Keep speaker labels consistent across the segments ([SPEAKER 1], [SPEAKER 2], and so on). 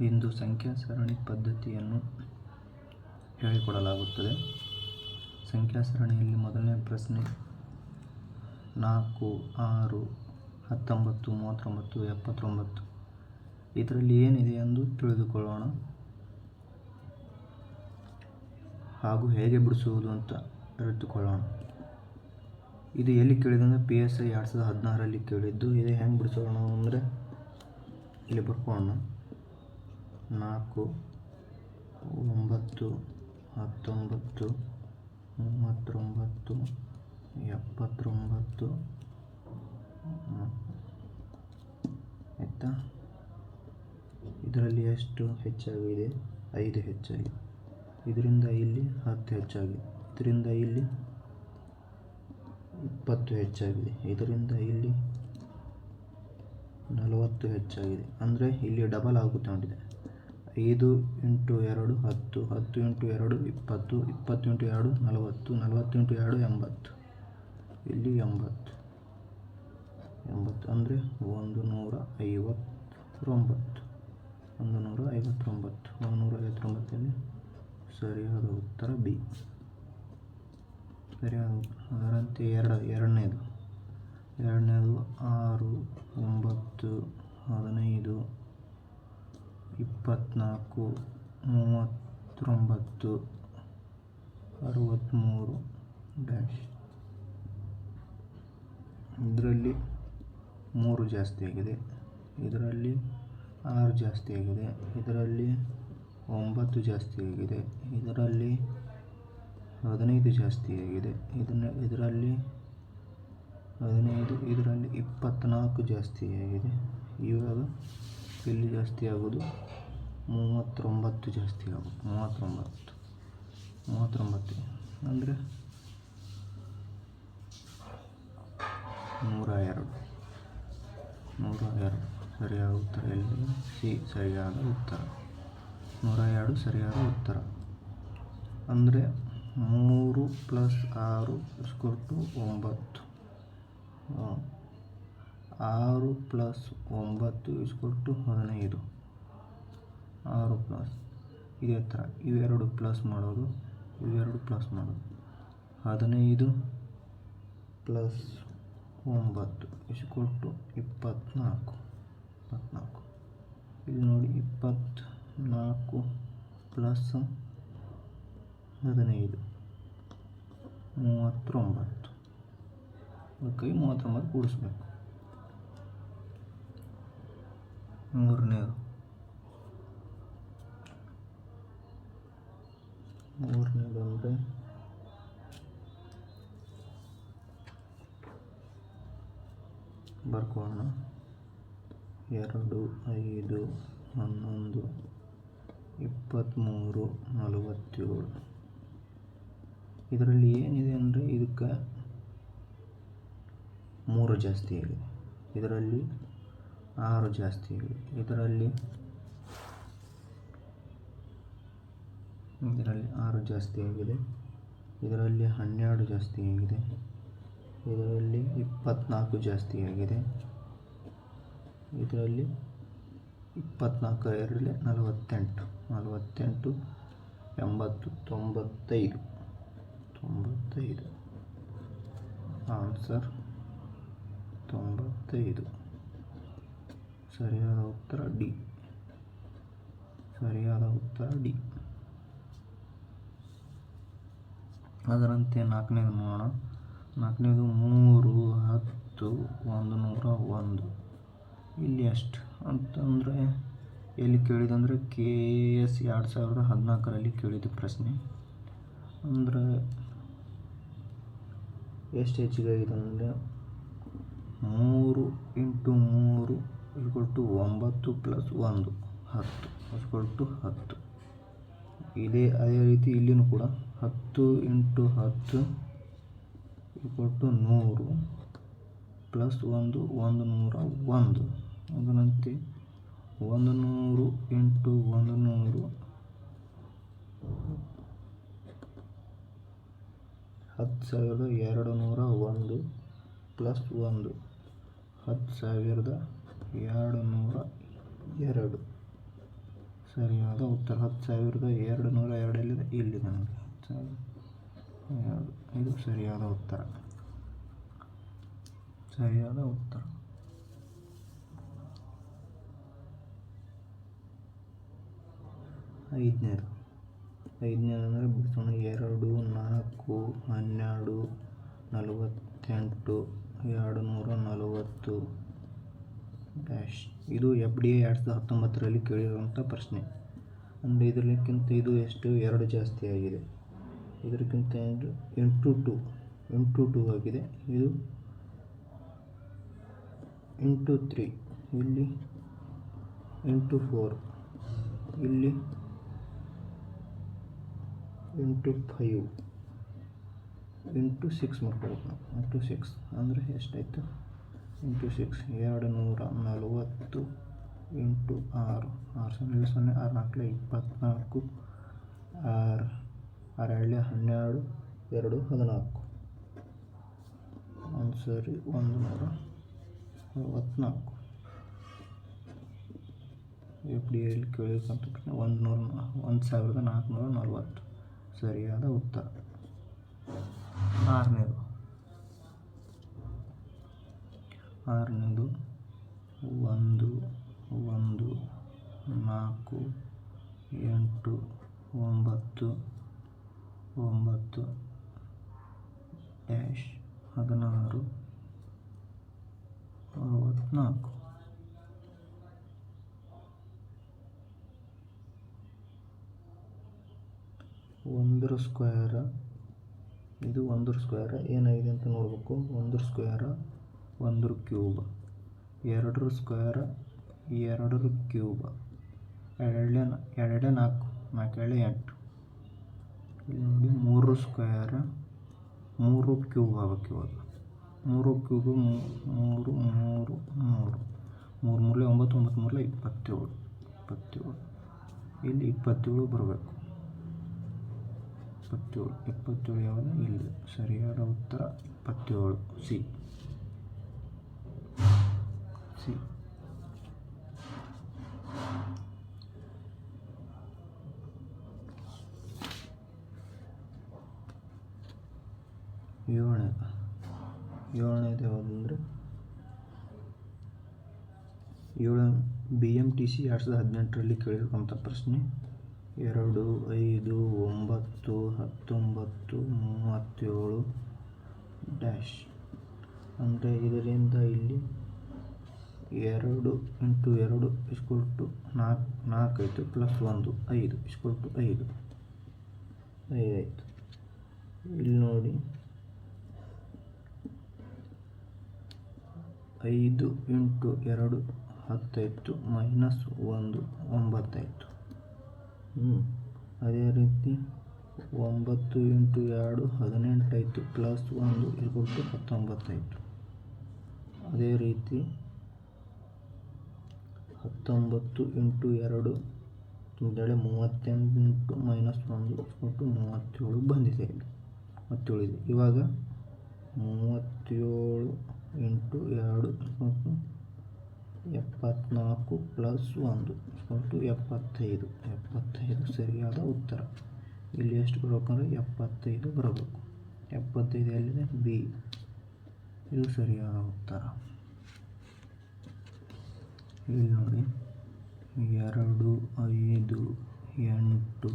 [SPEAKER 1] ಇಂದು ಸಂಖ್ಯಾ ಸರಣಿ ಪದ್ಧತಿಯನ್ನು ಹೇಳಿಕೊಡಲಾಗುತ್ತದೆ. ಸಂಖ್ಯಾ ಸರಣಿಯಲ್ಲಿ ಮೊದಲನೇ ಪ್ರಶ್ನೆ ನಾಲ್ಕು, ಆರು, ಹತ್ತೊಂಬತ್ತು, ಮೂವತ್ತೊಂಬತ್ತು, ಎಪ್ಪತ್ತೊಂಬತ್ತು. ಇದರಲ್ಲಿ ಏನಿದೆ ಎಂದು ತಿಳಿದುಕೊಳ್ಳೋಣ. ಹಾಗೂ ಹೇಗೆ ಬಿಡಿಸುವುದು ಅಂತ ಅರಿತುಕೊಳ್ಳೋಣ. ಇದು ಎಲ್ಲಿ ಕೇಳಿದಂದ್ರೆ ಪಿ ಎಸ್ ಐ ಎರಡು ಸಾವಿರದ ಹದಿನಾರರಲ್ಲಿ ಕೇಳಿದ್ದು. ಇದು ಹೆಂಗೆ ಬಿಡಿಸೋಣ ಅಂದರೆ ಇಲ್ಲಿ ಬರ್ಕೊಳ್ಳೋಣ. ನಾಲ್ಕು, ಒಂಬತ್ತು, ಹತ್ತೊಂಬತ್ತು, ಮೂವತ್ತೊಂಬತ್ತು, ಎಪ್ಪತ್ತೊಂಬತ್ತು. ಆಯಿತಾ? ಇದರಲ್ಲಿ ಎಷ್ಟು ಹೆಚ್ಚಾಗಿದೆ? ಐದು ಹೆಚ್ಚಾಗಿದೆ. ಇದರಿಂದ ಇಲ್ಲಿ ಹತ್ತು ಹೆಚ್ಚಾಗಿದೆ. ಇದರಿಂದ ಇಲ್ಲಿ ಇಪ್ಪತ್ತು ಹೆಚ್ಚಾಗಿದೆ. ಇದರಿಂದ ಇಲ್ಲಿ ನಲವತ್ತು ಹೆಚ್ಚಾಗಿದೆ. ಅಂದರೆ ಇಲ್ಲಿ ಡಬಲ್ ಆಗುತ್ತೆ ನೋಡಿದೆ ಐದು ಇಂಟು ಎರಡು ಹತ್ತು ಹತ್ತು ಇಂಟು ಎರಡು ಇಪ್ಪತ್ತು ಇಪ್ಪತ್ತು ಇಂಟು ಎರಡು ನಲವತ್ತು ನಲವತ್ತು ಇಂಟು ಎರಡು ಎಂಬತ್ತು. ಇಲ್ಲಿ ಎಂಬತ್ತು? ಎಂಬತ್ತು ಅಂದರೆ ಒಂದು ನೂರ ಐವತ್ತೊಂಬತ್ತು. ಒಂದು ನೂರ ಐವತ್ತೊಂಬತ್ತು. ಒಂದು ನೂರ ಐವತ್ತೊಂಬತ್ತಲ್ಲಿ ಸರಿಯಾದ ಉತ್ತರ ಬಿ. ಸರಿಯಾದ ಅದರಂತೆ ಎರಡು, ಎರಡನೇದು. ಎರಡನೇದು ಆರು, ಒಂಬತ್ತು, ಹದಿನೈದು ಇಪ್ಪತ್ತ್ನಾಲ್ಕು ಮೂವತ್ತೊಂಬತ್ತು ಅರವತ್ತ್ಮೂರು ಡ್ಯಾಶ್. ಇದರಲ್ಲಿ ಮೂರು ಜಾಸ್ತಿ ಆಗಿದೆ. ಇದರಲ್ಲಿ ಆರು ಜಾಸ್ತಿ ಆಗಿದೆ. ಇದರಲ್ಲಿ ಒಂಬತ್ತು ಜಾಸ್ತಿ ಆಗಿದೆ. ಇದರಲ್ಲಿ ಹದಿನೈದು ಜಾಸ್ತಿ ಆಗಿದೆ. ಇದನ್ನು, ಇದರಲ್ಲಿ ಹದಿನೈದು, ಇದರಲ್ಲಿ ಇಪ್ಪತ್ತ್ನಾಲ್ಕು ಜಾಸ್ತಿ ಆಗಿದೆ. ಇವಾಗ ಇಲ್ಲಿ ಜಾಸ್ತಿ ಆಗೋದು? ಮೂವತ್ತೊಂಬತ್ತು ಜಾಸ್ತಿ ಆಗುತ್ತೆ ಮೂವತ್ತೊಂಬತ್ತು. ಮೂವತ್ತೊಂಬತ್ತು. ಅಂದರೆ ನೂರ ಎರಡು ನೂರ ಎರಡು ಸರಿಯಾದ ಉತ್ತರ ಎಲ್ಲಿ? ಸಿ, ಸರಿಯಾದ ಉತ್ತರ. ನೂರ ಎರಡು ಸರಿಯಾದ ಉತ್ತರ. ಅಂದರೆ ಮೂರು ಪ್ಲಸ್ ಆರು ಇಸ್ಕೊಟ್ಟು ಒಂಬತ್ತು. ಆರು ಪ್ಲಸ್ ಒಂಬತ್ತು ಇಸ್ಕೊಟ್ಟು ಹದಿನೈದು. ಪ್ಲಸ್ ಇದೇ ಥರ ಇವೆರಡು ಪ್ಲಸ್ ಮಾಡೋದು ಇವೆರಡು ಪ್ಲಸ್ ಮಾಡೋದು. ಹದಿನೈದು ಪ್ಲಸ್ ಒಂಬತ್ತು ಇಷ್ಟು ಕೊಟ್ಟು ಇಪ್ಪತ್ತ್ನಾಲ್ಕು ಇಪ್ಪತ್ತ್ನಾಲ್ಕು ಇಲ್ಲಿ ನೋಡಿ ಇಪ್ಪತ್ತ್ನಾಲ್ಕು ಪ್ಲಸ್ ಹದಿನೈದು. ಮೂವತ್ತೊಂಬತ್ತು. ಅದಕ್ಕಾಗಿ ಮೂವತ್ತೊಂಬತ್ತು ಕೂಡಿಸ್ಬೇಕು. ಮೂರನೇದು. ಮೂರನೇದು ಅಂದರೆ ಬರ್ಕೋಣ. ಎರಡು, ಐದು, ಹನ್ನೊಂದು ಇಪ್ಪತ್ತ್ಮೂರು ನಲವತ್ತೇಳು. ಇದರಲ್ಲಿ ಏನಿದೆ ಅಂದರೆ ಇದಕ್ಕೆ ಮೂರು ಜಾಸ್ತಿ ಇದೆ ಇದರಲ್ಲಿ ಆರು ಜಾಸ್ತಿ ಇದೆ ಇದರಲ್ಲಿ ಇದರಲ್ಲಿ ಆರು ಜಾಸ್ತಿ ಆಗಿದೆ. ಇದರಲ್ಲಿ ಹನ್ನೆರಡು ಜಾಸ್ತಿ ಆಗಿದೆ. ಇದರಲ್ಲಿ ಇಪ್ಪತ್ತ್ನಾಲ್ಕು ಜಾಸ್ತಿ ಆಗಿದೆ. ಇದರಲ್ಲಿ ಇಪ್ಪತ್ತ್ನಾಲ್ಕು ಎರಡರಲ್ಲಿ ನಲವತ್ತೆಂಟು ನಲವತ್ತೆಂಟು, ಎಂಬತ್ತು, ತೊಂಬತ್ತೈದು ತೊಂಬತ್ತೈದು. ಆನ್ಸರ್ ತೊಂಬತ್ತೈದು. ಸರಿಯಾದ ಉತ್ತರ ಡಿ. ಸರಿಯಾದ ಉತ್ತರ ಡಿ. ಅದರಂತೆ ನಾಲ್ಕನೇದು ನೋಡೋಣ. ನಾಲ್ಕನೇದು ಮೂರು, ಹತ್ತು, ಒಂದು ನೂರ ಒಂದು. ಇಲ್ಲಿ ಎಷ್ಟು ಅಂತಂದರೆ ಎಲ್ಲಿ ಕೇಳಿದಂದರೆ ಕೆ ಎಸ್ ಎರಡು ಸಾವಿರದ ಹದಿನಾಲ್ಕರಲ್ಲಿ ಕೇಳಿದ ಪ್ರಶ್ನೆ. ಅಂದರೆ ಎಷ್ಟು ಹೆಚ್ಚಿಗೆ ಆಗಿದೆ ಅಂದರೆ ಮೂರು ಇಂಟು ಮೂರು ಇಸ್ಕೊಳ್ ಟು ಒಂಬತ್ತು ಪ್ಲಸ್ ಒಂದು, ಹತ್ತು. ಇಸ್ಕೊಳ್ ಟು ಹತ್ತು. ಇದೇ, ಅದೇ ರೀತಿ ಇಲ್ಲಿನೂ ಕೂಡ ಹತ್ತು ಇಂಟು ಹತ್ತು ಇಕ್ವಲ್ ಟು ನೂರು ಪ್ಲಸ್ ಒಂದು ಒಂದು ನೂರ ಒಂದು. ಅದರಂತೆ ಒಂದು ನೂರು ಇಂಟು ಒಂದು ನೂರು ಹತ್ತು ಸಾವಿರದ ಎರಡು ನೂರ ಒಂದು ಪ್ಲಸ್ ಒಂದು ಹತ್ತು ಸಾವಿರದ ಎರಡು ನೂರ ಎರಡು. ಸರಿಯಾದ ಉತ್ತರ. ಹತ್ತು ಸಾವಿರದ ಎರಡು ನೂರ ಎರಡಲ್ಲಿದೆ ಇಲ್ಲಿದೆ ನನಗೆ ಹತ್ತು ಸಾವಿರದ ಎರಡು ಇದು ಸರಿಯಾದ ಉತ್ತರ. ಸರಿಯಾದ ಉತ್ತರ. ಐದನೇದು. ಐದನೇದು ಅಂದರೆ ಬಿಡಿಸೋಣ ಎರಡು, ನಾಲ್ಕು, ಹನ್ನೆರಡು, ನಲವತ್ತೆಂಟು, ಎರಡು ನೂರ ನಲವತ್ತು. ಡ್ಯಾಶ್. ಇದು ಎಫ್ ಡಿ ಎ ಎರಡು ಸಾವಿರದ ಹತ್ತೊಂಬತ್ತರಲ್ಲಿ ಕೇಳಿರುವಂಥ ಪ್ರಶ್ನೆ. ಅಂದರೆ ಇದರಕ್ಕಿಂತ ಇದು ಎಷ್ಟು? ಎರಡು ಜಾಸ್ತಿ ಆಗಿದೆ. ಇದಕ್ಕಿಂತ ಎಂಟು ಎಂಟು ಟು ಎಂಟು ಟು ಆಗಿದೆ. ಇದು ಎಂಟು ತ್ರೀ, ಇಲ್ಲಿ ಎಂಟು ಫೋರ್, ಇಲ್ಲಿ ಎಂಟು ಫೈವ್, ಎಂಟು ಸಿಕ್ಸ್ ಮಾಡ್ಕೋಬೇಕು ಇಂಟು ಸಿಕ್ಸ್ ಅಂದರೆ ಎಷ್ಟಾಯಿತು? ಎಂಟು ಸಿಕ್ಸ್, ಎರಡು ನೂರ ನಲವತ್ತು, ಎಂಟು ಆರು ಆರು ಸೊನ್ನೆ ಸೊನ್ನೆ, ಆರು ನಾಲ್ಕು ಇಪ್ಪತ್ತ್ನಾಲ್ಕು ಆರು ಎರಡಲೆ ಹನ್ನೆರಡು, ಎರಡು, ಹದಿನಾಲ್ಕು. ಒಂದು ಸರಿ, ಒಂದು ನೂರ ಅರವತ್ತ್ನಾಲ್ಕು. ಎಫ್ ಡಿ ಎಲ್ಲಿ ಕೇಳಬೇಕಂತ ಒಂದು ನೂರ ಒಂದು ಸಾವಿರದ ನಾಲ್ಕುನೂರ ನಲವತ್ತು. ಸರಿಯಾದ ಉತ್ತರ. ಆರನೇದು. ಆರನೇದು, ಒಂದು ಒಂದು, ನಾಲ್ಕು, ಎಂಟು, ಒಂಬತ್ತು ಒಂಬತ್ತು ಡ್ಯಾಶ್ ಹದಿನಾರು ಅರವತ್ತ್ನಾಲ್ಕು. ಒಂದರ ಸ್ಕ್ವೇರ, ಇದು ಒಂದರ ಸ್ಕ್ವೇರ, ಏನಾಗಿದೆ ಅಂತ ನೋಡಬೇಕು. ಒಂದರ ಸ್ಕ್ವೇರ, ಒಂದರ ಕ್ಯೂಬ್. ಎರಡರ ಸ್ಕ್ವೇರ, ಎರಡರ ಕ್ಯೂಬ್. ಎರಡನೇ ಎರಡೇ ನಾಲ್ಕು ನಾಲ್ಕು ಎಂಟು. ಇಲ್ಲಿ ಮೂರು ಸ್ಕ್ವೇರ್ ಮೂರು ಕ್ಯೂಬ್ ಆಗಬೇಕು ಇವಾಗ. ಮೂರು ಕ್ಯೂಬು ಮೂರು ಮೂರು ಮೂರು. ಮೂರು ಮೂರಲೆ ಒಂಬತ್ತು ಒಂಬತ್ತು ಮೂರಲೆ ಇಪ್ಪತ್ತೇಳು. ಇಪ್ಪತ್ತೇಳು. ಇಲ್ಲಿ ಇಪ್ಪತ್ತೇಳು ಬರಬೇಕು. ಇಪ್ಪತ್ತೇಳು. ಇಪ್ಪತ್ತೇಳು ಯಾವುದು? ಇಲ್ಲಿ. ಸರಿಯಾದ ಉತ್ತರ ಇಪ್ಪತ್ತೇಳು. ಸಿ. ಸಿ. ಏಳನೇ ಏಳನೇದು ಯಾವುದಂದ್ರೆ ಏಳು ಬಿ ಎಂ ಟಿ ಸಿ ಎರಡು ಸಾವಿರದ ಹದಿನೆಂಟರಲ್ಲಿ ಕೇಳಿರುವಂಥ ಪ್ರಶ್ನೆ. ಎರಡು, ಐದು, ಒಂಬತ್ತು, ಹತ್ತೊಂಬತ್ತು, ಮೂವತ್ತೇಳು ಡ್ಯಾಶ್. ಅಂದರೆ ಇದರಿಂದ ಇಲ್ಲಿ ಎರಡು ಇಂಟು ಎರಡು ಇಸ್ಕೊಲ್ ಟು ನಾಲ್ಕು ನಾಲ್ಕು ಆಯಿತು ಪ್ಲಸ್ ಒಂದು, ಐದು ಇಸ್ಕೊಲ್ ಟು ಐದು. ಐದು ಆಯಿತು. ಇಲ್ಲಿ ನೋಡಿ. ಐದು ಇಂಟು ಎರಡು ಹತ್ತಾಯಿತು ಮೈನಸ್ ಒಂದು ಒಂಬತ್ತಾಯಿತು ಹ್ಞೂ ಅದೇ ರೀತಿ ಒಂಬತ್ತು ಇಂಟು ಎರಡು ಹದಿನೆಂಟಾಯಿತು ಪ್ಲಸ್ ಒಂದು ಇರ್ಕೊಟ್ಟು ಹತ್ತೊಂಬತ್ತಾಯಿತು ಅದೇ ರೀತಿ ಹತ್ತೊಂಬತ್ತು ಇಂಟು ಎರಡು ಒಂದೇಳೆ ಮೂವತ್ತೆಂಟು ಮೈನಸ್ ಒಂದು ಇಸ್ಕೊಟ್ಟು ಮೂವತ್ತೇಳು ಬಂದಿದೆ. ಇದೆ ಇವಾಗ ಮೂವತ್ತೇಳು ಇಂಟು ಎರಡು ಇಸ್ಕೊಟ್ಟು ಎಪ್ಪತ್ನಾಲ್ಕು ಪ್ಲಸ್ ಒಂದು ಇಸ್ಕೊಟ್ಟು ಎಪ್ಪತ್ತೈದು. ಎಪ್ಪತ್ತೈದು ಸರಿಯಾದ ಉತ್ತರ. ಇಲ್ಲಿ ಎಷ್ಟು ಬರ್ಬೇಕಂದ್ರೆ ಎಪ್ಪತ್ತೈದು ಬರಬೇಕು. ಎಪ್ಪತ್ತೈದು ಎಲ್ಲಿದೆ? ಬಿ. ಇದು ಸರಿಯಾದ ಉತ್ತರ. ಇಲ್ಲಿ ನೋಡಿ. ಎರಡು, ಐದು, ಎಂಟು,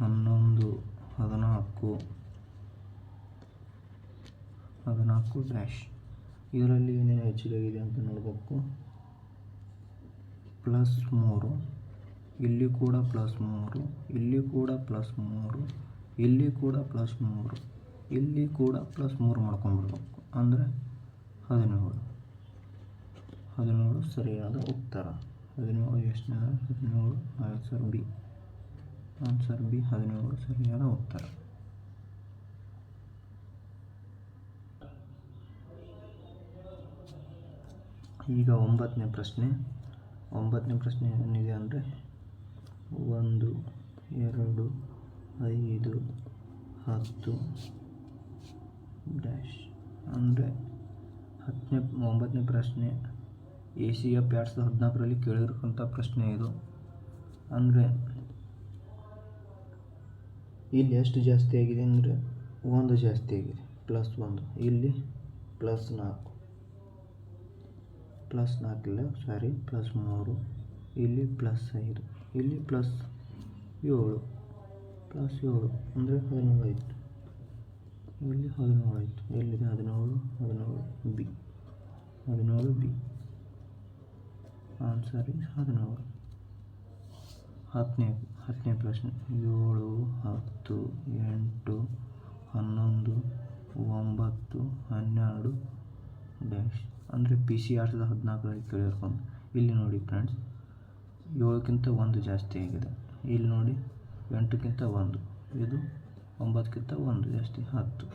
[SPEAKER 1] ಹನ್ನೊಂದು, ಹದಿನಾಲ್ಕು ಹದಿನಾಲ್ಕು ಡ್ಯಾಶ್ ಇದರಲ್ಲಿ ಏನೇನು ಹೆಚ್ಚಾಗಿದೆ ಅಂತ ನೋಡಬೇಕು. ಪ್ಲಸ್ ಮೂರು. ಇಲ್ಲಿ ಕೂಡ ಪ್ಲಸ್ ಮೂರು. ಇಲ್ಲಿ ಕೂಡ ಪ್ಲಸ್ ಮೂರು. ಇಲ್ಲಿ ಕೂಡ ಪ್ಲಸ್ ಮೂರು. ಇಲ್ಲಿ ಕೂಡ ಪ್ಲಸ್ ಮೂರು ಮಾಡ್ಕೊಂಡ್ಬಿಡ್ಬೇಕು. ಅಂದರೆ ಹದಿನೇಳು. ಹದಿನೇಳು ಸರಿಯಾದ ಉತ್ತರ. ಹದಿನೇಳು ಎಷ್ಟನೇ? ಹದಿನೇಳು. Answer B. ಆನ್ಸರ್ ಬಿ ಹದಿನೇಳು ಸರಿಯಾದ ಉತ್ತರ. ಈಗ ಒಂಬತ್ತನೇ ಪ್ರಶ್ನೆ. ಒಂಬತ್ತನೇ ಪ್ರಶ್ನೆ ಏನಿದೆ ಅಂದರೆ, ಒಂದು, ಎರಡು, ಐದು, ಹತ್ತು ಡ್ಯಾಶ್ ಅಂದರೆ ಹತ್ತನೇ, ಒಂಬತ್ತನೇ ಪ್ರಶ್ನೆ ಎಫ್ ಎರಡು ಸಾವಿರದ ಹದಿನಾಲ್ಕರಲ್ಲಿ ಕೇಳಿರ್ತಕ್ಕಂಥ ಪ್ರಶ್ನೆ ಇದು. ಅಂದರೆ ಇಲ್ಲಿ ಎಷ್ಟು ಜಾಸ್ತಿ ಆಗಿದೆ ಅಂದರೆ ಒಂದು ಜಾಸ್ತಿ ಆಗಿದೆ. ಪ್ಲಸ್ ಒಂದು. ಇಲ್ಲಿ ಪ್ಲಸ್ ನಾಲ್ಕು. ಪ್ಲಸ್ ನಾಲ್ಕಿಲ್ಲ, ಸಾರಿ, ಪ್ಲಸ್ ಮೂರು, ಇಲ್ಲಿ ಪ್ಲಸ್ ಐದು, ಇಲ್ಲಿ ಪ್ಲಸ್ ಏಳು ಪ್ಲಸ್ ಏಳು, ಅಂದರೆ ಹದಿನೇಳು ಆಯಿತು. ಇಲ್ಲಿ ಹದಿನೇಳು ಆಯಿತು. ಎಲ್ಲಿದೆ? ಹದಿನೇಳು ಹದಿನೇಳು ಬಿ ಹದಿನೇಳು ಬಿ. ಆನ್ಸರ್ ಇಸ್ ಹದಿನೇಳು. ಹತ್ತನೇ ಹತ್ತನೇ ಪ್ರಶ್ನೆ. ಏಳು, ಹತ್ತು, ಎಂಟು, ಹನ್ನೊಂದು, ಒಂಬತ್ತು, ಹನ್ನೆರಡು ಡ್ಯಾಶ್ ಅಂದರೆ ಪಿ ಸಿ ಎರಡು ಸಾವಿರದ ಹದಿನಾಲ್ಕರಲ್ಲಿ ಕೇಳಿರ್ಕೊಂಡು ಇಲ್ಲಿ ನೋಡಿ ಫ್ರೆಂಡ್ಸ್ ಏಳಕ್ಕಿಂತ ಒಂದು ಜಾಸ್ತಿ ಆಗಿದೆ. ಇಲ್ಲಿ ನೋಡಿ ಎಂಟಕ್ಕಿಂತ ಒಂದು, ಇದು ಒಂಬತ್ತಕ್ಕಿಂತ ಒಂದು, ಜಾಸ್ತಿ ಹತ್ತು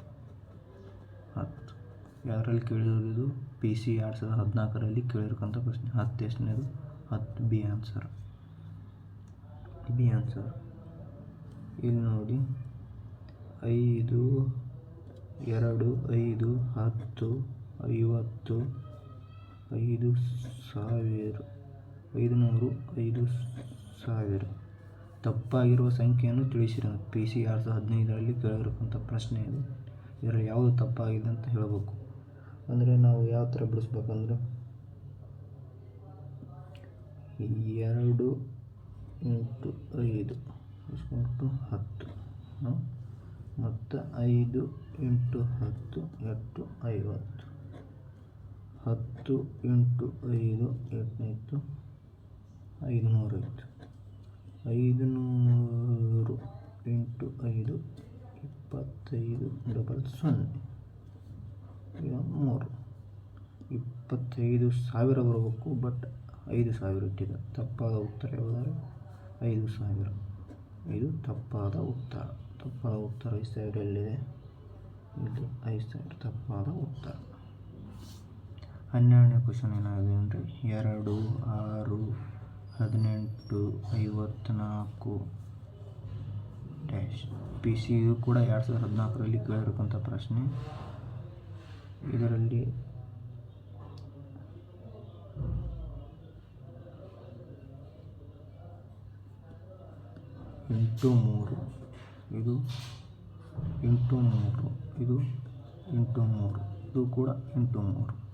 [SPEAKER 1] ಹತ್ತು. ಯಾರಲ್ಲಿ ಕೇಳಿರೋದು ಇದು ಪಿ ಸಿ ಎರಡು ಸಾವಿರದ ಹದಿನಾಲ್ಕರಲ್ಲಿ ಕೇಳಿರ್ತಕ್ಕಂಥ ಪ್ರಶ್ನೆ. ಹತ್ತು ಎಷ್ಟನೇದು? ಹತ್ತು. ಬಿ ಆನ್ಸರ್ ಬಿ ಆನ್ಸರ್ ಇಲ್ಲಿ ನೋಡಿ ಐದು, ಎರಡು, ಐದು, ಹತ್ತು, ಐವತ್ತು ಐದು ಸಾವಿರ, ಐದು ನೂರು, ಐದು ಸಾವಿರ. ತಪ್ಪಾಗಿರುವ ಸಂಖ್ಯೆಯನ್ನು ತಿಳಿಸಿರಿ. ಪಿ ಸಿ ಎರಡು ಸಾವಿರದ ಹದಿನೈದರಲ್ಲಿ ಕೇಳಿರತಕ್ಕಂಥ ಪ್ರಶ್ನೆ ಇದು. ಇದರಲ್ಲಿ ಯಾವುದು ತಪ್ಪಾಗಿದೆ ಅಂತ ಹೇಳಬೇಕು. ಅಂದರೆ ನಾವು ಯಾವ ಥರ ಬಿಡಿಸ್ಬೇಕಂದ್ರೆ, ಎರಡು ಎಂಟು ಐದು ಇಸ್ಕೊಂಡು ಹತ್ತು? ಮತ್ತು ಐದು ಎಂಟು ಹತ್ತು, ಎಂಟು ಐವತ್ತು. ಹತ್ತು ಎಂಟು ಐದು ಎರಡನೇ ಇತ್ತು ಐದು ನೂರು ಇಂಟು ಐದು ಇಪ್ಪತ್ತೈದು ಡಬಲ್ ಸೊನ್ನೆ. ಮೂರು. ಇಪ್ಪತ್ತೈದು ಸಾವಿರ ಬರಬೇಕು, ಬಟ್ ಐದು ಸಾವಿರ ಇಟ್ಟಿದೆ. ತಪ್ಪಾದ ಉತ್ತರ ಯಾವುದಾದ್ರೆ? ಐದು ಸಾವಿರ. ಇದು ತಪ್ಪಾದ ಉತ್ತರ. ತಪ್ಪಾದ ಉತ್ತರ ಐದು ಸಾವಿರ ಎಲ್ಲಿದೆ? ಇದು ಐದು ಸಾವಿರ. ತಪ್ಪಾದ ಉತ್ತರ. ಹನ್ನೆರಡನೇ ಕ್ವಶನ್ ಏನಾಗಿದೆ ಅಂದರೆ ಎರಡು, ಆರು, ಹದಿನೆಂಟು ಐವತ್ತ್ನಾಲ್ಕು ಡ್ಯಾಶ್ ಪಿ ಸಿ ಇದು ಕೂಡ ಎರಡು ಸಾವಿರದ ಹದಿನಾಲ್ಕರಲ್ಲಿ ಕೇಳಿರ್ತಕ್ಕಂಥ ಪ್ರಶ್ನೆ. ಇದರಲ್ಲಿ ಎಂಟು ಮೂರು, ಇದು ಎಂಟು ಮೂರು, ಇದು ಎಂಟು ಮೂರು, ಇದು ಕೂಡ ಎಂಟು ಮೂರು.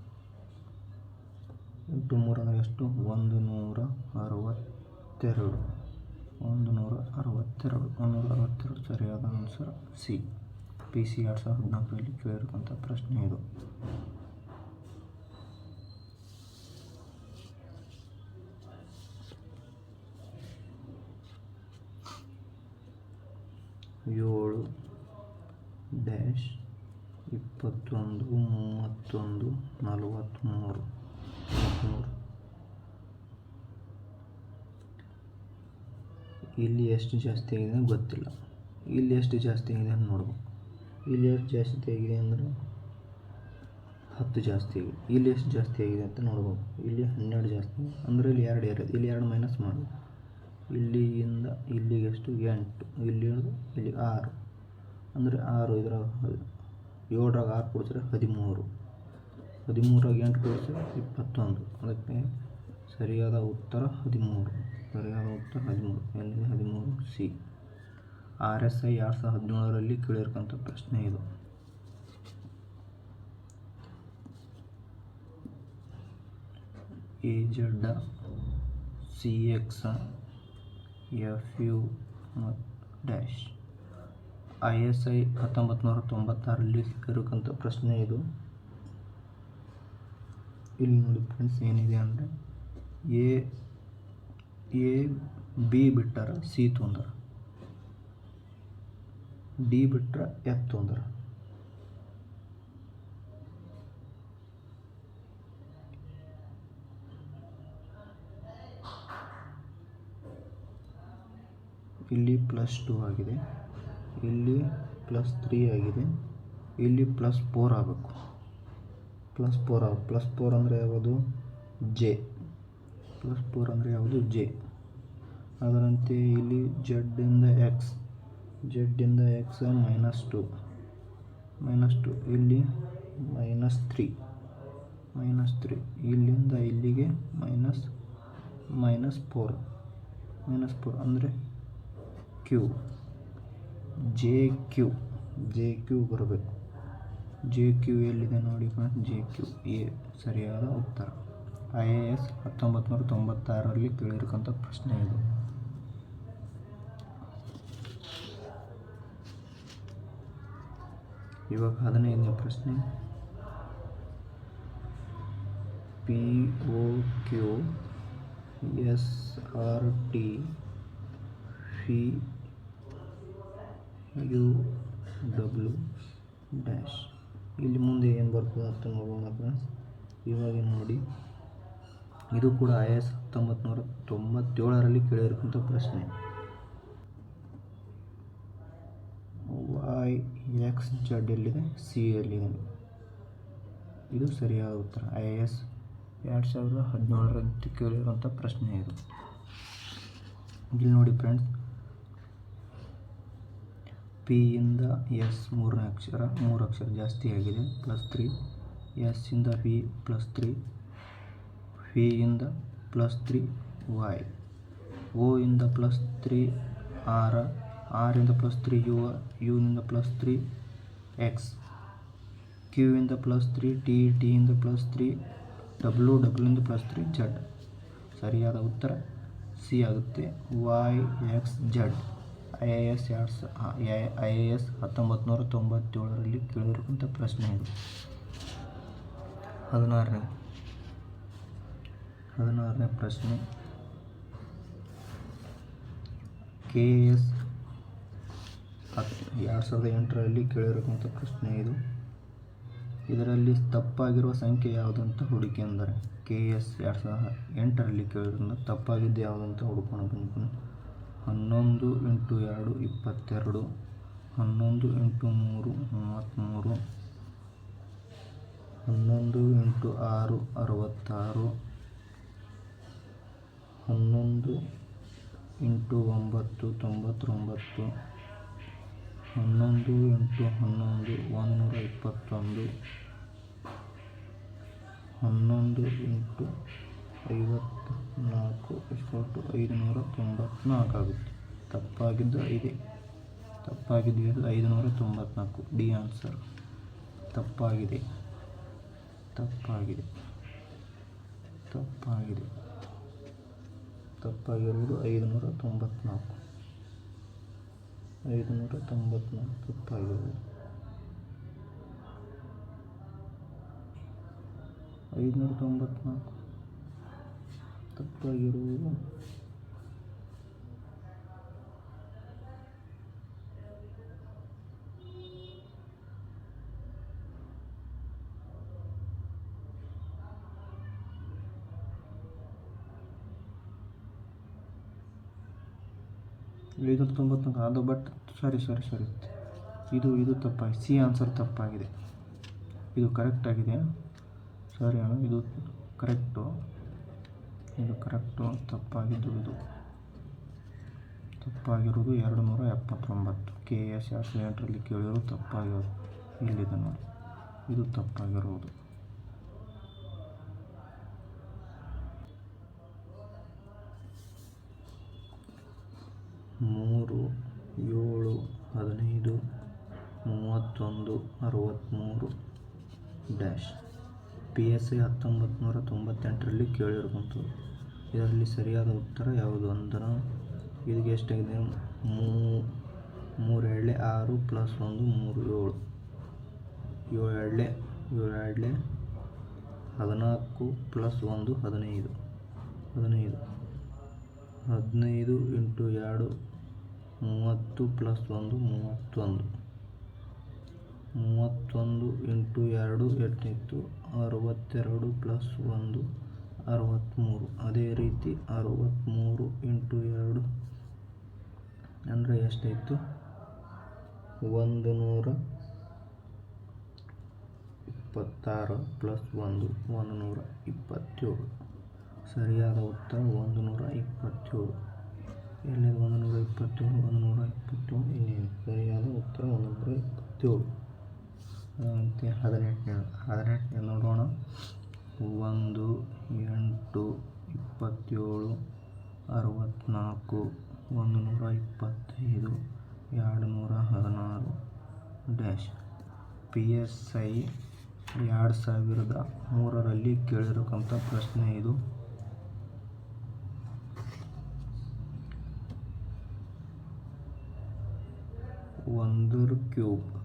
[SPEAKER 1] ಎಂಟು ಮೂರನ್ನು ಎಷ್ಟು? ಒಂದು ನೂರ ಅರವತ್ತೆರಡು. ಒಂದು ನೂರ ಅರವತ್ತೆರಡು. ನೂರ ಅರವತ್ತೆರಡು ಸರಿಯಾದ ಆನ್ಸರ್ ಸಿ. ಪಿ ಸಿ ಎರಡು ಸಾವಿರದ ಹದಿನಾಲ್ಕರಲ್ಲಿ ಕೇಳಿರ್ತಕ್ಕಂಥ ಪ್ರಶ್ನೆ ಇದು. ಏಳು ಡ್ಯಾಶ್ ಇಪ್ಪತ್ತೊಂದು ಮೂವತ್ತೊಂದು ನಲವತ್ತ್ಮೂರು ಇಲ್ಲಿ ಎಷ್ಟು ಜಾಸ್ತಿ ಆಗಿದೆ ಗೊತ್ತಿಲ್ಲ. ಇಲ್ಲಿ ಎಷ್ಟು ಜಾಸ್ತಿ ಆಗಿದೆ ಅಂತ ನೋಡ್ಬೇಕು. ಇಲ್ಲಿ ಎಷ್ಟು ಜಾಸ್ತಿ ಆಗಿದೆ ಅಂದರೆ ಹತ್ತು ಜಾಸ್ತಿ ಆಗಿದೆ. ಇಲ್ಲಿ ಎಷ್ಟು ಜಾಸ್ತಿ ಆಗಿದೆ ಅಂತ ನೋಡ್ಬೋದು ಇಲ್ಲಿ ಹನ್ನೆರಡು ಜಾಸ್ತಿ ಅಂದರೆ ಇಲ್ಲಿ ಎರಡು ಇರೋದು ಇಲ್ಲಿ ಎರಡು ಮೈನಸ್ ಮಾಡಿ. ಇಲ್ಲಿಂದ ಇಲ್ಲಿಗೆ ಎಷ್ಟು? ಎಂಟು. ಇಲ್ಲಿ ಇಲ್ಲಿ ಆರು. ಅಂದರೆ ಆರು ಇದರ ಏಳರಾಗ ಆರು ಕೊಡ್ತಾರೆ ಹದಿಮೂರು. ಹದಿಮೂರಾಗ ಎಂಟು ಕೊಡಿಸಿದ್ರೆ ಇಪ್ಪತ್ತೊಂದು. ಅದಕ್ಕೆ ಸರಿಯಾದ ಉತ್ತರ ಹದಿಮೂರು. ಸರಿಯಾದ ಉತ್ತರ ಹದಿಮೂರು. ಎಲ್ಲಿದೆ? ಹದಿಮೂರು ಸಿ. ಆರ್ ಎಸ್ ಐ ಎರಡು ಸಾವಿರದ ಹದಿನೇಳರಲ್ಲಿ ಕೇಳಿರ್ತಕ್ಕಂಥ ಪ್ರಶ್ನೆ ಇದು. A Z, C X, F U dash I S I ಹತ್ತೊಂಬತ್ತು ನೂರ ತೊಂಬತ್ತಾರರಲ್ಲಿ ಸಿಕ್ಕಿರೋಕ್ಕಂಥ ಪ್ರಶ್ನೆ ಇದು. ಇಲ್ಲಿ ನೋಡಿ ಫ್ರೆಂಡ್ಸ್ ಏನಿದೆ ಅಂದರೆ ಎ ಎ, ಬಿ ಬಿಟ್ಟಾರ ಸಿ ತೊಂದರ. ಡಿ ಬಿಟ್ರೆ ಎಫ್ ತೊಂದರ. ಇಲ್ಲಿ ಪ್ಲಸ್ ಟು ಆಗಿದೆ. ಇಲ್ಲಿ ಪ್ಲಸ್ ತ್ರೀ ಆಗಿದೆ. ಇಲ್ಲಿ ಪ್ಲಸ್ ಫೋರ್ ಆಗಬೇಕು. Plus four R plus four ಅಂದರೆ ಯಾವುದು? ಜೆ ಪ್ಲಸ್ ಫೋರ್ ಅಂದರೆ ಯಾವುದು? ಜೆ ಅದರಂತೆ ಇಲ್ಲಿ ಜಡ್ಡಿಂದ X ಜಡ್ಡಿಂದ X minus two minus two ಇಲ್ಲಿ ಮೈನಸ್ ತ್ರೀ ಮೈನಸ್ ತ್ರೀ ಇಲ್ಲಿಂದ ಇಲ್ಲಿಗೆ minus minus four minus four ಅಂದರೆ Q J Q J Q ಬರಬೇಕು. ಜೆ ಕ್ಯೂ ಎಲ್ಲಿದೆ ನೋಡಿ ಫ್ರೆಂಡ್ಸ್. ಜೆ ಕ್ಯೂ ಎ ಸರಿಯಾದ ಉತ್ತರ. ಐ ಎ ಎಸ್ ಹತ್ತೊಂಬತ್ತು ನೂರ ತೊಂಬತ್ತಾರರಲ್ಲಿ ಕೇಳಿರ್ತಕ್ಕಂಥ ಪ್ರಶ್ನೆ ಇದು. ಇವಾಗ ಹದಿನೈದನೇ ಪ್ರಶ್ನೆ? P O Q S R T V U W dash. ಇಲ್ಲಿ ಮುಂದೆ ಏನು ಬರ್ತದೆ ಅಂತ ನೋಡೋಣ ಫ್ರೆಂಡ್ಸ್ ಇವಾಗ ನೋಡಿ. ಇದು ಕೂಡ ಐ ಎಸ್ ಹತ್ತೊಂಬತ್ತು ನೂರ ತೊಂಬತ್ತೇಳರಲ್ಲಿ ಕೇಳಿರ್ತಕ್ಕಂಥ ಪ್ರಶ್ನೆ. ವೈ ಎಕ್ಸ್ ಜಡ್ ಎಲ್ಲಿದೆ? ಸಿ ಎಲ್ಲಿದೆ? ಇದು ಸರಿಯಾದ ಉತ್ತರ. ಐ ಎ ಎಸ್ ಎರಡು ಸಾವಿರದ ಹದಿನೇಳರಂತ ಕೇಳಿರುವಂಥ ಪ್ರಶ್ನೆ ಇದು. ಇಲ್ಲಿ ನೋಡಿ ಫ್ರೆಂಡ್ಸ್ ಪಿಯಿಂದ ಎಸ್ ಮೂರನೇ ಅಕ್ಷರ, ಮೂರು ಅಕ್ಷರ ಜಾಸ್ತಿ ಆಗಿದೆ. ಪ್ಲಸ್ ತ್ರೀ ಎಸ್ ಇಂದ ಪಿ ಪ್ಲಸ್ ತ್ರೀ ಇಂದ ಪ್ಲಸ್ ತ್ರೀ ವೈ ಓ ಇಂದ ಪ್ಲಸ್ ತ್ರೀ ಆರ ಆರಿಂದ ಪ್ಲಸ್ ತ್ರೀ ಯು ಇಂದ ಪ್ಲಸ್ ತ್ರೀ ಎಕ್ಸ್ ಕ್ಯೂ ಇಂದ ಪ್ಲಸ್ ತ್ರೀ ಟಿ ಇಂದ ಪ್ಲಸ್ ತ್ರೀ ಡಬ್ಲ್ಯೂ ಇಂದ ಪ್ಲಸ್ ತ್ರೀ ಜಡ್ ಸರಿಯಾದ ಉತ್ತರ ಸಿ ಆಗುತ್ತೆ. Y X Z I A S ಎರಡು ಸ ಐ ಎ ಎಸ್ ಹತ್ತೊಂಬತ್ತು ನೂರ ತೊಂಬತ್ತೇಳರಲ್ಲಿ ಕೇಳಿರುವಂಥ ಪ್ರಶ್ನೆ ಇದು. ಹದಿನಾರನೇ ಹದಿನಾರನೇ ಪ್ರಶ್ನೆ. ಕೆ ಎಸ್ ಹತ್ತು ಎರಡು ಸಾವಿರದ ಎಂಟರಲ್ಲಿ ಕೇಳಿರುವಂಥ ಪ್ರಶ್ನೆ ಇದು. ಇದರಲ್ಲಿ ತಪ್ಪಾಗಿರುವ ಸಂಖ್ಯೆ ಯಾವುದಂತ ಹುಡುಕಿ ಅಂದರೆ, ಕೆ ಎಸ್ ಎರಡು ಸಾವಿರದ ಎಂಟರಲ್ಲಿ ಕೇಳಿರೋದ್ರಿಂದ ತಪ್ಪಾಗಿದ್ದು ಯಾವುದಂತ ಹುಡುಕೋಣ ಬಂದ್ಕೊಂಡು ಹನ್ನೊಂದು ಇಂಟು ಎರಡು ಇಪ್ಪತ್ತೆರಡು, ಹನ್ನೊಂದು ಇಂಟು ಮೂರು ಮೂವತ್ತ್ಮೂರು, ಹನ್ನೊಂದು ಇಂಟು ಆರು ಅರವತ್ತಾರು, ಹನ್ನೊಂದು ಇಂಟು ಒಂಬತ್ತು ತೊಂಬತ್ತೊಂಬತ್ತು, ಹನ್ನೊಂದು ಇಂಟು ಹನ್ನೊಂದು ಒಂದುನೂರ ಇಪ್ಪತ್ತೊಂದು, ಹನ್ನೊಂದು ಇಂಟು ಐವತ್ತು. ನಾಲ್ಕು ಇಸ್ಕೊಟ್ಟು ಐದುನೂರ ತೊಂಬತ್ನಾಲ್ಕು ಆಗುತ್ತೆ. ತಪ್ಪಾಗಿದ್ದು ಇದೆ ತಪ್ಪಾಗಿದ್ದು ಇರೋದು ಐದುನೂರ ತೊಂಬತ್ನಾಲ್ಕು. D answer. ತಪ್ಪಾಗಿದೆ. ತಪ್ಪಾಗಿದೆ. ತಪ್ಪಾಗಿದೆ. ತಪ್ಪಾಗಿರುವುದು ಐದುನೂರ ತೊಂಬತ್ನಾಲ್ಕು. ಐದುನೂರ ತೊಂಬತ್ನಾಲ್ಕು ತಪ್ಪಾಗಿರುವುದು ಐದುನೂರ ತೊಂಬತ್ನಾಲ್ಕು. ತಪ್ಪಾಗಿರುವುದು ಐದುನೂರ ತೊಂಬತ್ನಾಲ್ಕು ಅದು ಬಟ್ ಸಾರಿ ಸಾರಿ ಸಾರಿ ಇದು ಇದು ತಪ್ಪಾಗಿದೆ ಸಿ ಆನ್ಸರ್ ತಪ್ಪಾಗಿದೆ. ಇದು ಕರೆಕ್ಟಾಗಿದೆ ಸಾರಿ ಅಣ್ಣ, ಇದು ಕರೆಕ್ಟು ಇದು ಕರೆಕ್ಟು ತಪ್ಪಾಗಿದ್ದು ಇದು ತಪ್ಪಾಗಿರೋದು ಎರಡು ನೂರ ಎಪ್ಪತ್ತೊಂಬತ್ತು. ಕೆ ಎಸ್ ಎರಡು ಸಿಲಿಂಡ್ರಲ್ಲಿ ಕೇಳಿರೋದು ತಪ್ಪಾಗಿರೋದು ಇಲ್ಲಿದೆ ನೋಡಿ. ಇದು ತಪ್ಪಾಗಿರುವುದು. ಮೂರು, ಏಳು, ಹದಿನೈದು, ಮೂವತ್ತೊಂದು ಅರವತ್ತ್ಮೂರು ಡ್ಯಾಶ್. ಪಿ ಎಸ್ ಐ ಹತ್ತೊಂಬತ್ತು ನೂರ ತೊಂಬತ್ತೆಂಟರಲ್ಲಿ ಕೇಳಿರುವಂಥದ್ದು. ಇದರಲ್ಲಿ ಸರಿಯಾದ ಉತ್ತರ ಯಾವುದು ಅಂದ್ರೆ ಇದಕ್ಕೆ ಎಷ್ಟಾಗಿದೆ? ಮೂ ಮೂರು ಎರಡಲೆ ಆರು ಪ್ಲಸ್ ಒಂದು ಮೂರು ಏಳು. ಏಳು ಎರಡಲೆ ಏಳು ಎರಡಲೆ ಹದಿನಾಲ್ಕು ಪ್ಲಸ್ ಒಂದು ಹದಿನೈದು. ಹದಿನೈದು. ಹದಿನೈದು ಇಂಟು ಎರಡು, ಮೂವತ್ತು ಪ್ಲಸ್ ಒಂದು ಮೂವತ್ತೊಂದು. ಮೂವತ್ತೊಂದು ಇಂಟು ಎರಡು ಎಷ್ಟಿತ್ತು? ಅರವತ್ತೆರಡು ಪ್ಲಸ್ ಒಂದು, ಅರವತ್ತ್ಮೂರು. ಅದೇ ರೀತಿ ಅರವತ್ತ್ಮೂರು ಇಂಟು ಎರಡು ಅಂದರೆ ಎಷ್ಟಾಯಿತು ಒಂದು ನೂರ ಇಪ್ಪತ್ತಾರು ಪ್ಲಸ್ ಒಂದು ಒಂದು ನೂರ ಇಪ್ಪತ್ತೇಳು. ಸರಿಯಾದ ಉತ್ತರ ಒಂದು ನೂರ ಇಪ್ಪತ್ತೇಳು. ಎಲ್ಲಿದೆ ಒಂದು ನೂರ ಇಪ್ಪತ್ತೇಳು? ಒಂದು ನೂರ ಇಪ್ಪತ್ತೇಳು. ಇನ್ನೇನು? ಸರಿಯಾದ ಉತ್ತರ ಒಂದು ನೂರ ಇಪ್ಪತ್ತೇಳು. ಮತ್ತು ಹದಿನೆಂಟನೇ ನೋಡೋಣ. ಒಂದು, ಎಂಟು, ಇಪ್ಪತ್ತೇಳು ಅರವತ್ತ್ನಾಲ್ಕು ಒಂದು ನೂರ ಇಪ್ಪತ್ತೈದು ಎರಡು ನೂರ ಹದಿನಾರು. ಡ್ಯಾಶ್. ಪಿ ಎಸ್ ಐ ಎರಡು ಸಾವಿರದ ಮೂರರಲ್ಲಿ ಕೇಳಿರಕ್ಕಂಥ ಪ್ರಶ್ನೆ ಇದು. ಒಂದರ ಕ್ಯೂಬ್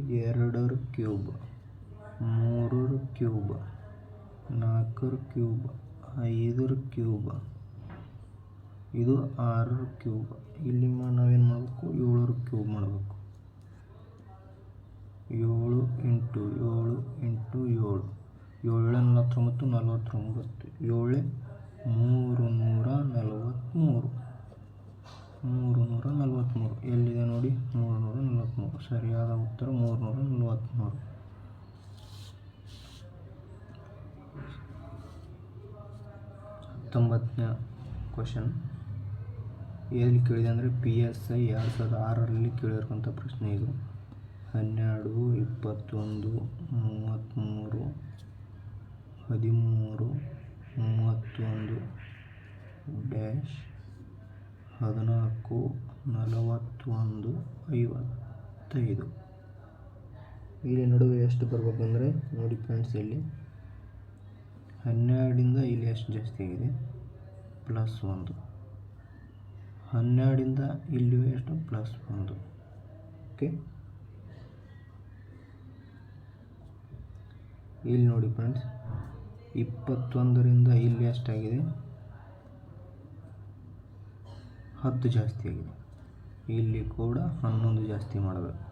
[SPEAKER 1] ಎರಡರ ಕ್ಯೂಬ್, ಮೂರರ ಕ್ಯೂಬ್, ನಾಲ್ಕರ ಕ್ಯೂಬ್, ಐದರ ಕ್ಯೂಬ್. ಇದು ಆರರ ಕ್ಯೂಬ್. ಇಲ್ಲಿ ನಾವೇನು ಮಾಡಬೇಕು? ಏಳರ ಕ್ಯೂಬ್ ಮಾಡಬೇಕು. ಏಳು ಇಂಟು ಏಳು ಇಂಟು ಏಳು. ಏಳು ನಲವತ್ತೊಂಬತ್ತು. ನಲವತ್ತೊಂಬತ್ತು ಏಳು ಮೂರು ನೂರ ನಲವತ್ತ್ಮೂರು ಮೂರು ನೂರ ನಲವತ್ತ್ಮೂರು ಎಲ್ಲಿದೆ ನೋಡಿ? ಮೂರು ನೂರ ನಲವತ್ತ್ಮೂರು ಸರಿಯಾದ ಉತ್ತರ ಮೂರು ನೂರ ನಲವತ್ತ್ಮೂರು ಹತ್ತೊಂಬತ್ತನೇ ಕ್ವಶನ್ ಎಲ್ಲಿ ಕೇಳಿದೆ ಅಂದರೆ ಪಿ ಎಸ್ ಐ ಎರಡು ಸಾವಿರದ ಆರರಲ್ಲಿ ಕೇಳಿರುವಂಥ ಪ್ರಶ್ನೆ ಇದು. ಹನ್ನೆರಡು, ಇಪ್ಪತ್ತೊಂದು ಮೂವತ್ತ್ಮೂರು ಹದಿಮೂರು, ಮೂವತ್ತೊಂದು, ಡ್ಯಾಶ್. ಹದಿನಾಲ್ಕು ನಲವತ್ತೊಂದು ಐವತ್ತೈದು. ಇಲ್ಲಿ ನಡುವೆ ಎಷ್ಟು ಬರ್ಬೇಕಂದರೆ ನೋಡಿ ಫ್ರೆಂಡ್ಸ್ ಇಲ್ಲಿ. ಹನ್ನೆರಡಿಂದ ಇಲ್ಲಿ ಎಷ್ಟು ಜಾಸ್ತಿ ಆಗಿದೆ. ಪ್ಲಸ್ ಒಂದು. ಹನ್ನೆರಡಿಂದ ಇಲ್ಲಿ ಎಷ್ಟು ಪ್ಲಸ್ ಒಂದು. ಓಕೆ? ಇಲ್ಲಿ ನೋಡಿ ಫ್ರೆಂಡ್ಸ್. ಇಪ್ಪತ್ತೊಂದರಿಂದ ಇಲ್ಲಿ ಎಷ್ಟಾಗಿದೆ ಹತ್ತು ಜಾಸ್ತಿ ಆಗಿದೆ. ಇಲ್ಲಿ ಕೂಡ ಹನ್ನೊಂದು ಜಾಸ್ತಿ ಮಾಡಬೇಕು.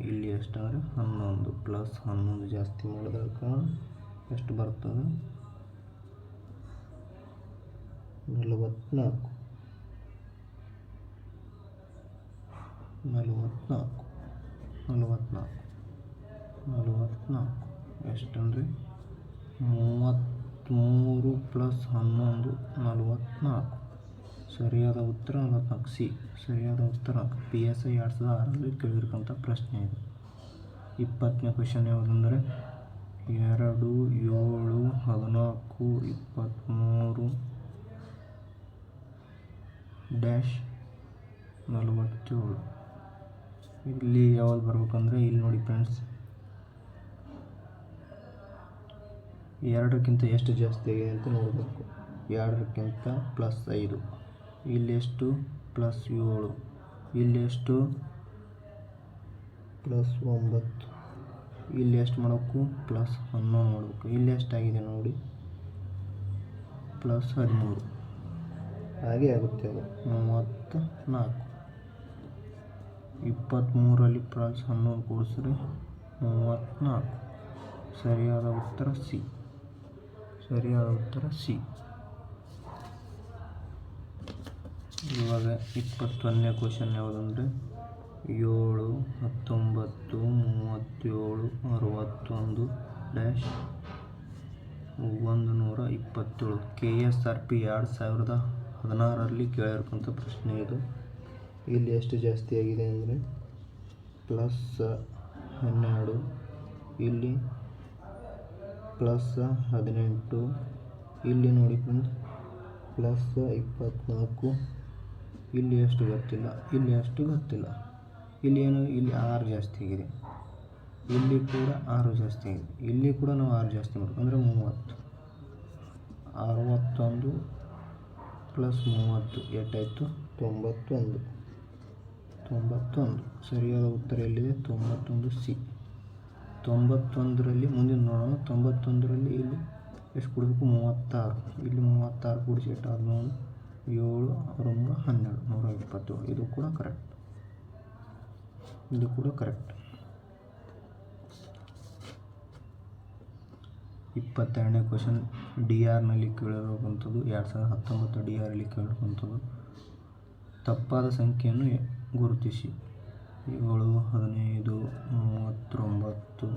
[SPEAKER 1] ಇಲ್ಲಿ ಎಷ್ಟಂದರೆ ಹನ್ನೊಂದು ಪ್ಲಸ್ ಹನ್ನೊಂದು ಜಾಸ್ತಿ ಮಾಡಿದಾಗ ಎಷ್ಟು ಬರ್ತದೆ? ನಲವತ್ತ್ನಾಲ್ಕು ನಲವತ್ತ್ನಾಲ್ಕು ನಲವತ್ತ್ನಾಲ್ಕು ನಲವತ್ತ್ನಾಲ್ಕು ಎಷ್ಟಂದರೆ ಮೂವತ್ತ್ಮೂರು ಪ್ಲಸ್ ಹನ್ನೊಂದು ನಲವತ್ತ್ನಾಲ್ಕು ಸರಿಯಾದ ಉತ್ತರ ನಲವತ್ತ್ನಾಲ್ಕು ಸಿ. ಸರಿಯಾದ ಉತ್ತರ ಪಿ ಎಸ್ ಐ ಎರಡು ಸಾವಿರದ ಆರರಲ್ಲಿ ಕೇಳಿರ್ತಕ್ಕಂಥ ಪ್ರಶ್ನೆ ಇದು. ಇಪ್ಪತ್ತನೇ ಕ್ವಶನ್ ಯಾವುದಂದರೆ ಎರಡು, ಏಳು, ಹದಿನಾಲ್ಕು ಇಪ್ಪತ್ತ್ಮೂರು ಡ್ಯಾಶ್ ನಲವತ್ತೇಳು. ಇಲ್ಲಿ ಯಾವ್ದು ಬರ್ಬೇಕಂದ್ರೆ ಇಲ್ಲಿ ನೋಡಿ ಫ್ರೆಂಡ್ಸ್ ಎರಡಕ್ಕಿಂತ ಎಷ್ಟು ಜಾಸ್ತಿ ಆಗಿದೆ ಅಂತ ನೋಡಬೇಕು. ಎರಡಕ್ಕಿಂತ ಪ್ಲಸ್ ಐದು. ಇಲ್ಲಿ ಎಷ್ಟು ಪ್ಲಸ್ ಏಳು? ಇಲ್ಲೆಷ್ಟು ಪ್ಲಸ್ ಒಂಬತ್ತು? ಇಲ್ಲಿ ಎಷ್ಟು ಮಾಡಬೇಕು? ಪ್ಲಸ್ ಹನ್ನೊಂದು ಮಾಡಬೇಕು. ಇಲ್ಲಿ ಎಷ್ಟಾಗಿದೆ ನೋಡಿ? ಪ್ಲಸ್ ಹದಿಮೂರು. ಹಾಗೆ ಆಗುತ್ತೆ ಅದು. ಮೂವತ್ತ ನಾಲ್ಕು ಇಪ್ಪತ್ತ್ಮೂರಲ್ಲಿ ಪ್ಲಸ್ ಹನ್ನೊಂದು ಕೂಡಿಸಿದ್ರೆ ಮೂವತ್ತ್ನಾಲ್ಕು. ಸರಿಯಾದ ಉತ್ತರ ಸಿ. ಸರಿಯಾದ ಉತ್ತರ ಸಿ. ಇವಾಗ ಇಪ್ಪತ್ತೊಂದನೇ ಕ್ವಶನ್ ಯಾವುದಂದರೆ? ಏಳು, ಹತ್ತೊಂಬತ್ತು, ಮೂವತ್ತೇಳು, ಅರವತ್ತೊಂದು ಡ್ಯಾಶ್ ಒಂದು ನೂರ ಇಪ್ಪತ್ತೇಳು. ಕೆ ಎಸ್ ಆರ್ ಪಿ ಎರಡು ಸಾವಿರದ ಹದಿನಾರರಲ್ಲಿ ಕೇಳಿರ್ತಕ್ಕಂಥ ಪ್ರಶ್ನೆ ಇದು. ಇಲ್ಲಿ ಎಷ್ಟು ಜಾಸ್ತಿ ಆಗಿದೆ ಅಂದರೆ? ಪ್ಲಸ್ ಹನ್ನೆರಡು. ಇಲ್ಲಿ ಪ್ಲಸ್ ಹದಿನೆಂಟು. ಇಲ್ಲಿ ನೋಡಿ ಫ್ರೆಂಡ್ಸ್ ಪ್ಲಸ್ ಇಪ್ಪತ್ತ್ನಾಲ್ಕು ಇಲ್ಲಿ ಎಷ್ಟು ಗೊತ್ತಿಲ್ಲ, ಇಲ್ಲಿ ಎಷ್ಟು ಗೊತ್ತಿಲ್ಲ. ಇಲ್ಲಿ ಏನು, ಇಲ್ಲಿ ಆರು ಜಾಸ್ತಿ ಆಗಿದೆ. ಇಲ್ಲಿ ಕೂಡ ಆರು ಜಾಸ್ತಿ ಆಗಿದೆ. ಇಲ್ಲಿ ಕೂಡ ನಾವು ಆರು ಜಾಸ್ತಿ ಮಾಡಬೇಕು ಅಂದರೆ ಮೂವತ್ತು. ಅರವತ್ತೊಂದು ಪ್ಲಸ್ ಮೂವತ್ತು, ಎಷ್ಟಾಯಿತು? ತೊಂಬತ್ತೊಂದು. ತೊಂಬತ್ತೊಂದು. ಸರಿಯಾದ ಉತ್ತರ ಎಲ್ಲಿದೆ? ತೊಂಬತ್ತೊಂದು ಸಿ. ತೊಂಬತ್ತೊಂದರಲ್ಲಿ ಮುಂದಿನ ನೋಡೋಣ. ತೊಂಬತ್ತೊಂದರಲ್ಲಿ ಇಲ್ಲಿ ಎಷ್ಟು ಕೊಡಬೇಕು? ಮೂವತ್ತಾರು. ಇಲ್ಲಿ ಮೂವತ್ತಾರು ಕೂಡಿಸಿ ಎಷ್ಟಾದ ಹದಿನೇಳು ಏಳು ಆರೊಂಬ ಹನ್ನೆರಡು, ನೂರ ಇಪ್ಪತ್ತೇಳು ಇದು ಕೂಡ ಕರೆಕ್ಟ್ ಇದು ಕೂಡ ಕರೆಕ್ಟ್ ಇಪ್ಪತ್ತೆರಡನೇ ಕ್ವಶನ್ ಡಿ ಆರ್ನಲ್ಲಿ ಕೇಳಿರುವಂಥದ್ದು ಎರಡು ಸಾವಿರದ ಹತ್ತೊಂಬತ್ತು ಡಿ ಆರಲ್ಲಿ ಕೇಳಿರುವಂಥದ್ದು ತಪ್ಪಾದ ಸಂಖ್ಯೆಯನ್ನು ಗುರುತಿಸಿ. ಏಳು, ಹದಿನೈದು, ಮೂವತ್ತೊಂಬತ್ತು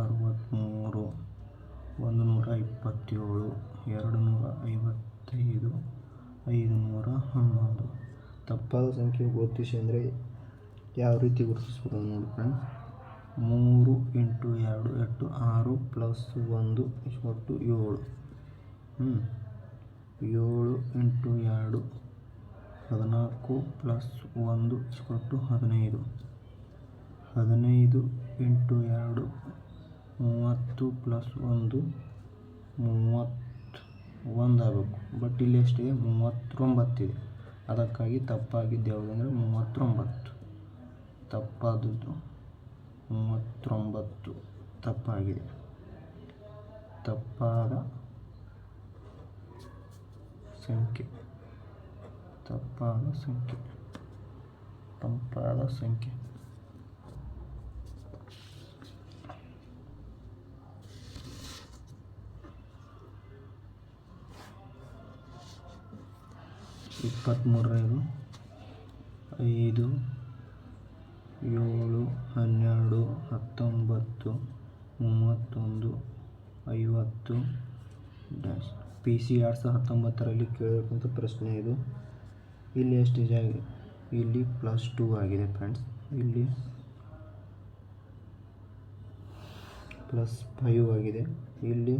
[SPEAKER 1] ಅರವತ್ತ್ಮೂರು ಒಂದು ನೂರ ಇಪ್ಪತ್ತೇಳು, ಎರಡು ನೂರ ಐವತ್ತೈದು ಐದು ನೂರ ಹನ್ನೊಂದು. ತಪ್ಪಾದ ಸಂಖ್ಯೆ ಗುರುತಿಸಿ ಅಂದರೆ ಯಾವ ರೀತಿ ಗುರುತಿಸ್ಬೋದು ನೋಡಿ ಫ್ರೆಂಡ್ಸ್ ಮೂರು ಎಂಟು ಎರಡು ಎಂಟು ಆರು ಪ್ಲಸ್ ಒಂದು ಒಟ್ಟು ಏಳು. ಹ್ಞೂ ಏಳು ಎಂಟು ಎರಡು ಹದಿನಾಲ್ಕು ಪ್ಲಸ್ ಒಂದು ಒಟ್ಟು ಹದಿನೈದು. ಹದಿನೈದು ಎಂಟು ಎರಡು, ಮೂವತ್ತು ಪ್ಲಸ್ ಒಂದು, ಮೂವತ್ತು ಒಂದು ಆಗಬೇಕು ಬಟ್ ಇಲ್ಲಿ ಎಷ್ಟಿದೆ ಮೂವತ್ತೊಂಬತ್ತಿದೆ ಅದಕ್ಕಾಗಿ ತಪ್ಪಾಗಿದ್ದು ಯಾವುದು ಅಂದರೆ ಮೂವತ್ತೊಂಬತ್ತು. ತಪ್ಪಾದದ್ದು ಮೂವತ್ತೊಂಬತ್ತು. ತಪ್ಪಾಗಿದೆ. ತಪ್ಪಾದ ಸಂಖ್ಯೆ. ತಪ್ಪಾದ ಸಂಖ್ಯೆ. ತಪ್ಪಾದ ಸಂಖ್ಯೆ. ಇಪ್ಪತ್ತ್ಮೂರನೇದು ಐದು, ಏಳು, ಹನ್ನೆರಡು, ಹತ್ತೊಂಬತ್ತು, ಮೂವತ್ತೊಂದು, ಐವತ್ತು ಡ್ಯಾಶ್ ಪಿ ಸಿ ಎರಡು ಸಾವಿರದ ಹತ್ತೊಂಬತ್ತರಲ್ಲಿ ಕೇಳಿರ್ತಕ್ಕಂಥ ಪ್ರಶ್ನೆ ಇದು. ಇಲ್ಲಿ ಎಷ್ಟು ಜಾಗ ಇಲ್ಲಿ ಪ್ಲಸ್ ಟೂ ಆಗಿದೆ ಫ್ರೆಂಡ್ಸ್ ಇಲ್ಲಿ ಪ್ಲಸ್ ಫೈವ್ ಆಗಿದೆ. ಇಲ್ಲಿ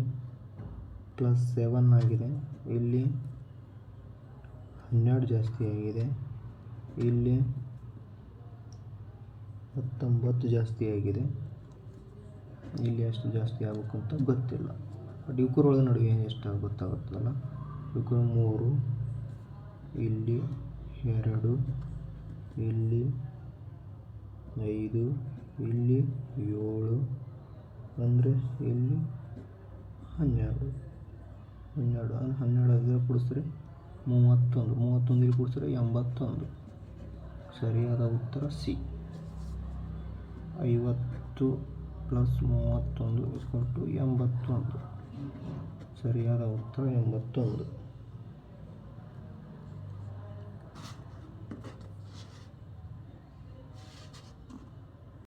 [SPEAKER 1] ಪ್ಲಸ್ ಸೆವೆನ್ ಆಗಿದೆ. ಇಲ್ಲಿ ಹನ್ನೆರಡು ಜಾಸ್ತಿ ಆಗಿದೆ. ಇಲ್ಲಿ ಹತ್ತೊಂಬತ್ತು ಜಾಸ್ತಿ ಆಗಿದೆ. ಇಲ್ಲಿ ಎಷ್ಟು ಜಾಸ್ತಿ ಆಗಬೇಕು ಅಂತ ಗೊತ್ತಿಲ್ಲ. ಬಟ್ ಇವ್ಕರೊಳಗೆ ನಡುವೆ ಎಷ್ಟು ಗೊತ್ತಾಗುತ್ತಲ್ಲ? ಇವ್ಕರು ಮೂರು, ಇಲ್ಲಿ ಎರಡು, ಇಲ್ಲಿ ಐದು, ಇಲ್ಲಿ ಏಳು, ಅಂದರೆ ಇಲ್ಲಿ ಹನ್ನೆರಡು. ಹನ್ನೆರಡು ಹನ್ನೆರಡು ಅದರ ಕೂಡಿಸಿದ್ರೆ ಮೂವತ್ತೊಂದು ಮೂವತ್ತೊಂದು ಇಲ್ಲಿ ಕೂಡಿಸಿದ್ರೆ ಎಂಬತ್ತೊಂದು. ಸರಿಯಾದ ಉತ್ತರ ಸಿ. ಐವತ್ತು ಪ್ಲಸ್ ಮೂವತ್ತೊಂದು ಇಸ್ಕೊಟ್ಟು ಎಂಬತ್ತೊಂದು. ಸರಿಯಾದ ಉತ್ತರ ಎಂಬತ್ತೊಂದು.